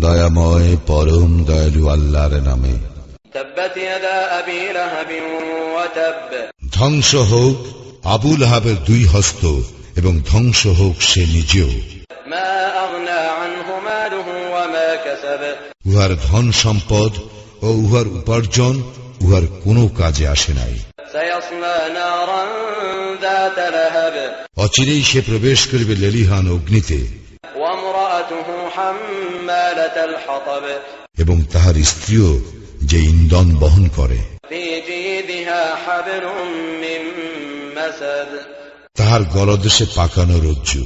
দয়াময় পরম দয়ালু আল্লাহর নামে। ধ্বংস হোক আবুল হাবের দুই হস্ত এবং ধ্বংস হোক সে নিজেও। উহার ধন সম্পদ ও উহার উপার্জন উহার কোনো কাজে আসে নাই। অচিরেই সে প্রবেশ করবে লেলিহান অগ্নিতে। এবং তাহার স্ত্রীও যে ইন্ধন বহন করে। তাহার গলদেশে পাকানো রজ্জু।